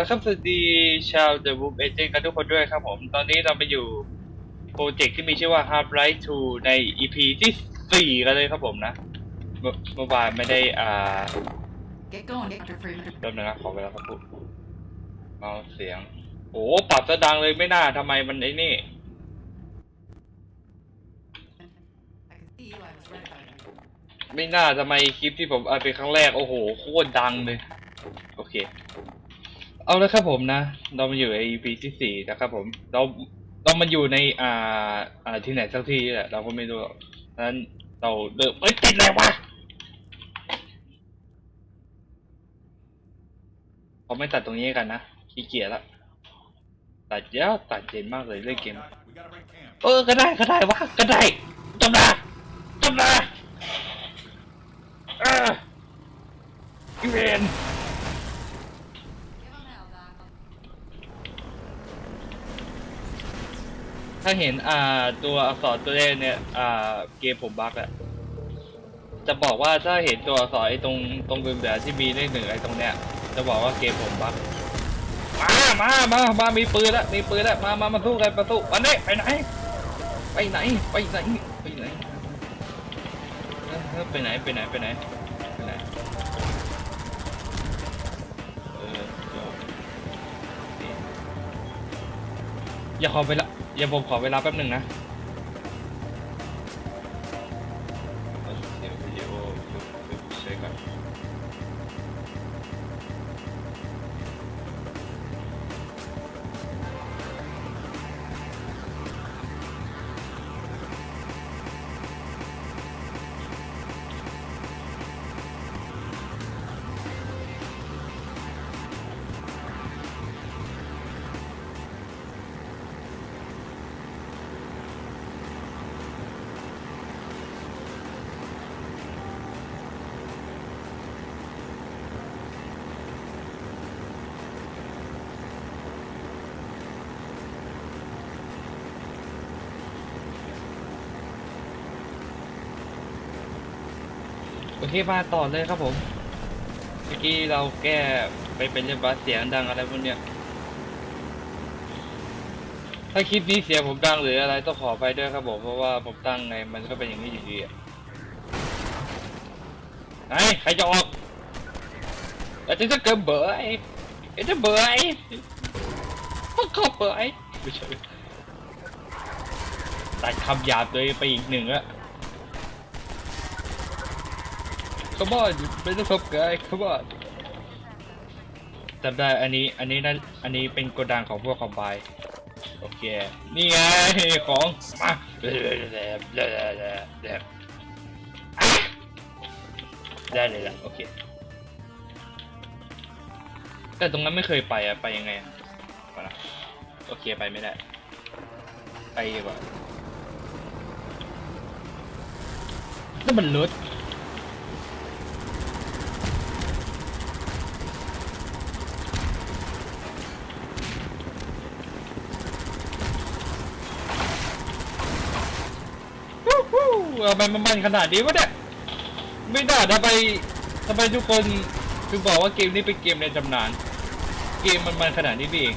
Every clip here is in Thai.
ละครับสวัสดีชาว The Book Agent กันทุกคนด้วยครับผม ตอนนี้เราไปอยู่โปรเจกต์ที่มีชื่อว่า Half Life 2 ใน EP ที่4กันเลยครับผมนะ เมื่อเมื่อวานไม่ได้อ่า Get going, Dr. Freeman. เริ่มนะครับขอเวลาสักครู่เมาเสียง โอ้ปรับซะดังเลยไม่น่าทำไมมันไอ้นี่ I can see you, I was right about it. ไม่น่าทำไมคลิปที่ผมอัดเป็นครั้งแรก โอ้โหโคตรดังเลย โอเค เอาละครับผมนะ เรามาอยู่ใน EP ที่สี่นะครับผม เราเรามาอยู่ในอ่าอ่าที่ไหนสักที่แหละเราก็ไม่รู้หรอกฉะนั้นเราเริ่มเอ้ยติดอะไรวะเขาไม่ตัดตรงนี้กันนะขี้เกียจละตัดเยอะตัดเย็นมากเลยเล่นเกมเออก็ได้ก็ได้วะก็ได้จำนะจำนะเอออีเวนาเห็นอ่าตัวอักษรตัวเลขเนี่ยอ่าเกมผมบั๊กอะจะบอกว่าถ้าเห็นตัวอักษรไอ้ตรงตรงเหลือๆที่มีเลขหนึ่งไอ้ตรงเนี้ยจะบอกว่าเกมผมบั๊กมามามามามีปืนแล้วมีปืนแล้วมามามาสู้กันมาสู้วันนี้ไปไหนไปไหนไปไหนไปไหนไปไหนไปไหนไปไหนไปไหนอย่าขอเวละาอย่าผมขอเวลาแป๊บหนึ่งนะ โอเคมาต่อเลยครับผมเมื่อกี้เราแก้ไปเป็นเรื่องบัสเสียงดังอะไรพวกเนี้ยถ้าคลิปนี้เสียงผมดังหรืออะไรต้องขอไปด้วยครับผมเพราะว่าผมตั้งไงมันก็เป็นอย่างนี้อยู่ดีอะไหนใครจะออกอาจจะเกิดเบื่อไอ้ไอ้จะเบื่อไอ้พวกเขาเบื่อไอ้ไม่ใช่ตัดคำหยาบเลยไปอีกหนึ่งอะ Come on เป็นประสบการณ์ Come on จำได้อันนี้อันนี้นั่นอันนี้เป็นโกดังของพวกคอมไบโอเค นี่ไงของมาได้เลยละโอเค แต่ตรงนั้นไม่เคยไปอะไปยังไงอะมาละโอเคไปไม่ได้ ไปดีกว่านั่นมันรถ วู้ ฮู้ทำไมมันมันขนาดนี้วะเนี่ยไม่น่าทำไมทำไมทุกคนถึงบอกว่าเกมนี้เป็นเกมในตำนาน เกมมันมันขนาดนี้เอง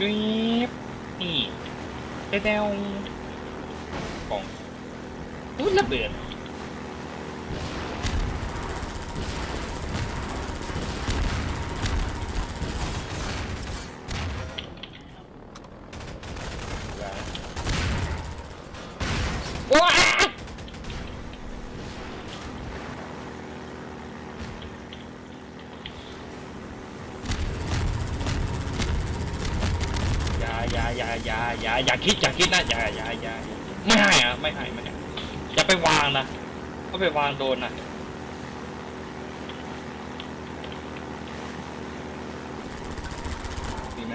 นี่นี่เดวกล่องอุ้ยระเบิดว้า อย่าอย่าอย่าอย่าอย่าคิดอย่าคิดนะอย่าอย่าอย่าไม่ให้อะไม่ให้ไม่ให้ไปวางนะก็ไปวางโดนนะดีไหม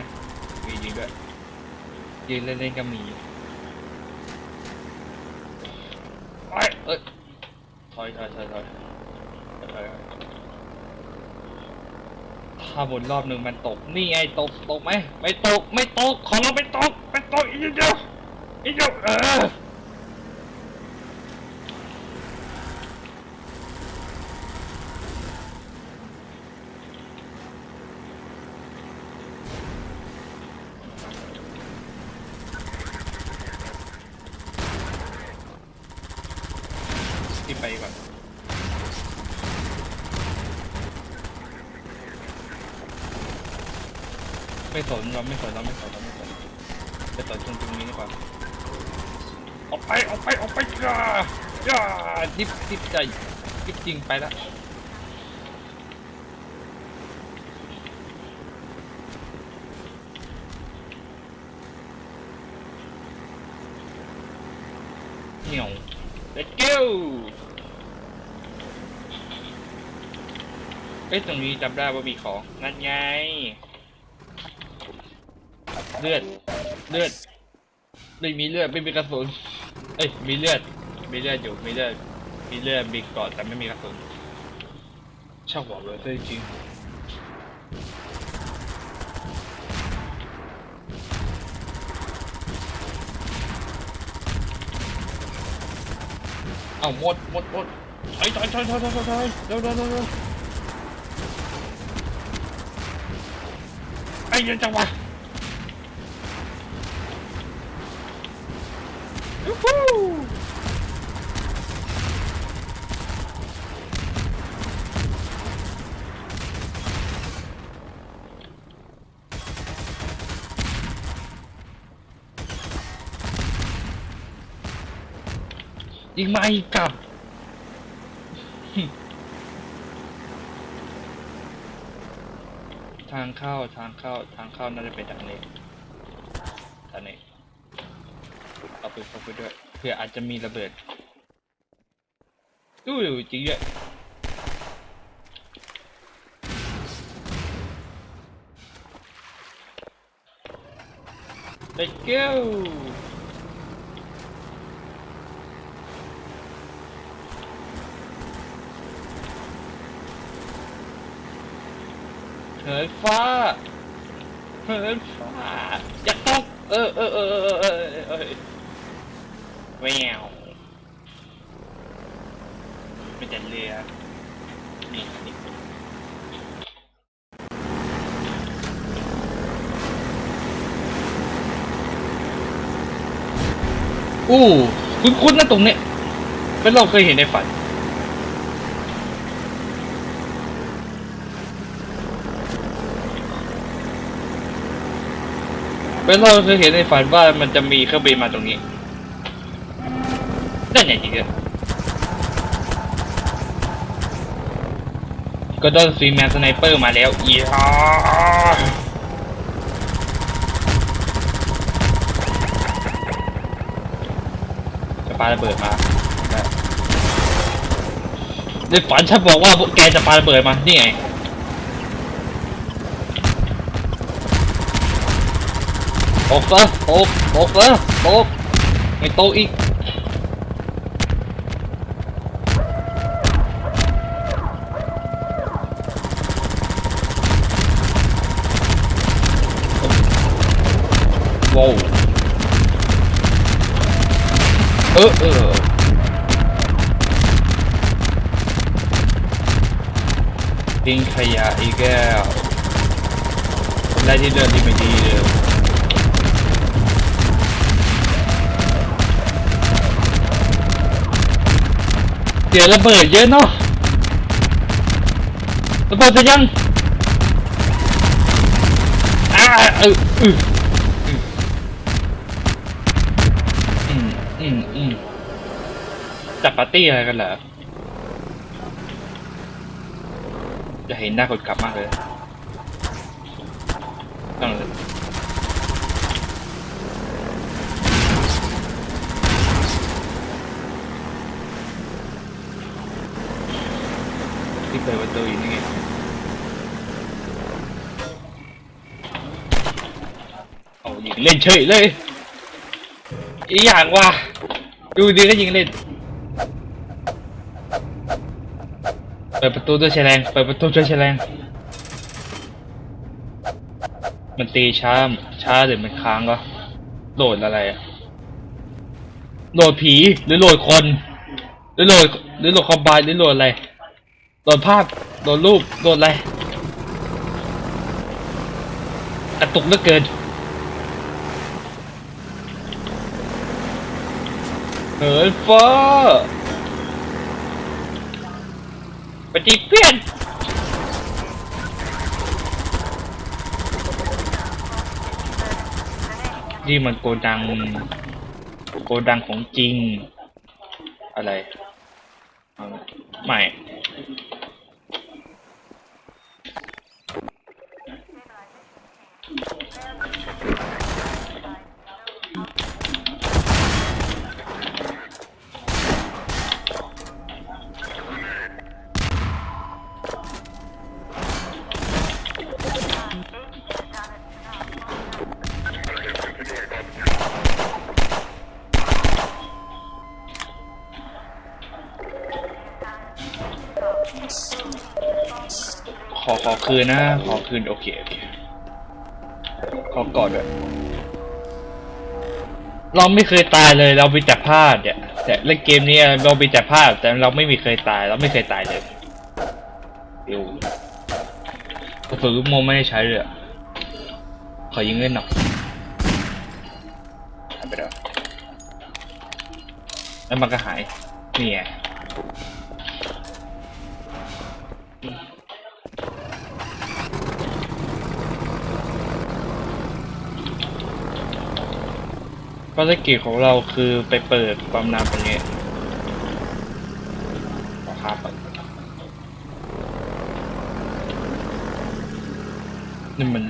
มีจริงด้วยยืนเล่นๆก็มีไอ้ยเอ้ยถอยถอยถอยถอยถอย ถ้าบนรอบหนึ่งมันตก นี่ไงตกตกไหมไม่ตกไม่ตก ขอเราไม่ตกไม่ตกอีกเดียวอีกเดียวเออที่ไปก่อน ไม่สนเราไม่สนเราไม่สนเราไม่สนไปสนตรงตรงนี้ดีกว่าออกไปออกไปออกไปจ้าจ้าดิบดิบใจดิบจริงไปละเหนียว let's go เอ้ยตรงนี้จำได้ว่ามีของนั่นไง เลือด เลือด ไม่มีเลือด ไม่มีกระสุน เอ้ย มีเลือด มีเลือดอยู่ มีเลือด มีเลือดมีกอดแต่ไม่มีกระสุน ช่างหวังเลยซะจริงเอาหมดหมดหมดถอยถอยถอยถอยถอยถอยเร็วเร็วเร็วไอ้ยันจังหวะ ยูฮู ยิงมาอีกกับ ทางเข้าทางเข้าทางเข้าน่าจะเป็นทางนี้ทางนี้เอาไปพกไปด้วยเผื่ออาจจะมีระเบิดอู้ยจริงด้วยไปเก้วเหิ นฟ้าเหินฟ้าอย่าตกเออเออเออเออเออเออแววเป็นแต่เรือนี่นี่อู้ คุ้นๆนะตรงเนี้ยเป็นเราเคยเห็นในฝัน เป็นเราเคยเห็นในฝันว่ามันจะมีเครื่องบินมาตรงนี้นั่นไงจริงๆก็โดนซีแมนสไนเปอร์มาแล้วอีฮ่าจะปาระเบิดมาในฝันฉันบอกว่าแกจะปาระเบิดมา นี่ไง ตกซะตกตกซะตกไม่ตกอีกว้าวเออเออทิ้งขยะอีกแล้วได้ที่เดินที่ไม่ดีเลย เสียระเบิดเยอะเนาะระเบิดไปยังอ่าเอออืออืมอืมอืมจัดปาร์ตี้อะไรกันเหรอจะเห็นหน้าคนกลับมากเลยต้องเลย เปิดประตูอยู่นี่ไงเอายิงเล่นเฉยเลย อีกอย่างว่า ดูดีก็ยิงเล่น เปิดประตูด้วยแฉลงเปิดประตูด้วยแฉลงมันตีช้า ช้าหรือมันค้างก็โหลดอะไรอะโหลดผีหรือโหลดคน หรือโหลดหรือโหลดคอมบน์หรือโหลดอะไร โหลดภาพโหลดรูปโหลดอะไรกระตุกเหลือเกินเหินฟ้าปฏิเปลี่ยนนี่มันโกดัง โกดังของจริง อะไร ไม่ ขอขอคืนนะ ขอคืน โอเค โอเค ขอกอดด้วย เราไม่เคยตายเลย เรามีแต่พลาดเนี่ยแต่เล่นเกมนี้เรามีแต่พลาดแต่เราไม่มีเคยตาย เราไม่เคยตายเลยเดี๋ยวฝึกโมไม่ได้ใช้เลยอะขอยิงเล่นหน่อยหายไปแล้วแล้วมันก็หายนี่ไง ภารกิจของเราคือไปเปิดความน้ำตรงนี้ขอข้ามไปนี่มัน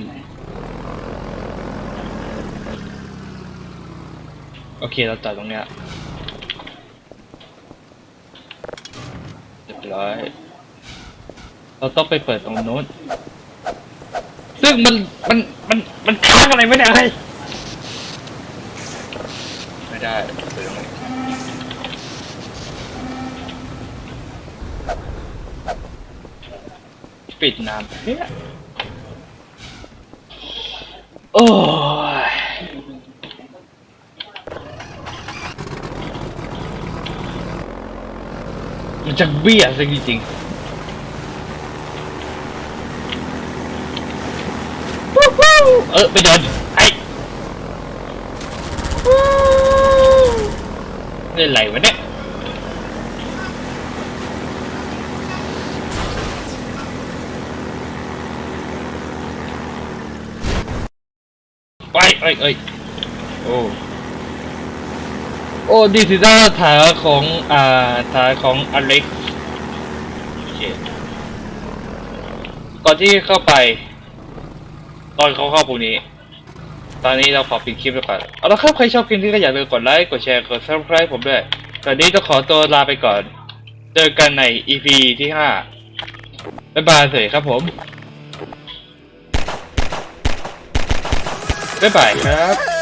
โอเค เราตัดตรงเนี้ยเรียบร้อย เราต้องไปเปิดตรงโน้น ซึ่งมัน มัน มัน มันค้างอะไรไม่ได้ ไม่ได้เปิดตรงปิดน้ำเพื่อโอ้ยมันจะเบี้ยซะจริงๆเออไปโดนไอ้ เล่นอะไรวะเนี่ยไปเอ้ยเอ้ยโอ้โอ้ดีสิจ้าฐานของอ่าฐานของอเล็กก่อนที่เข้าไป ตอนเขาเข้าพวกนี้ ตอนนี้เราขอปิดคลิปไปก่อน เอาละครับใครชอบคลิปนี้ก็อย่าลืมกดไลค์ กดแชร์ กด subscribe ผมด้วย ตอนนี้ต้องขอตัวลาไปก่อน เจอกันใน EP ที่ห้าบ๊ายบายสวัสดีครับผม บ๊ายบายครับ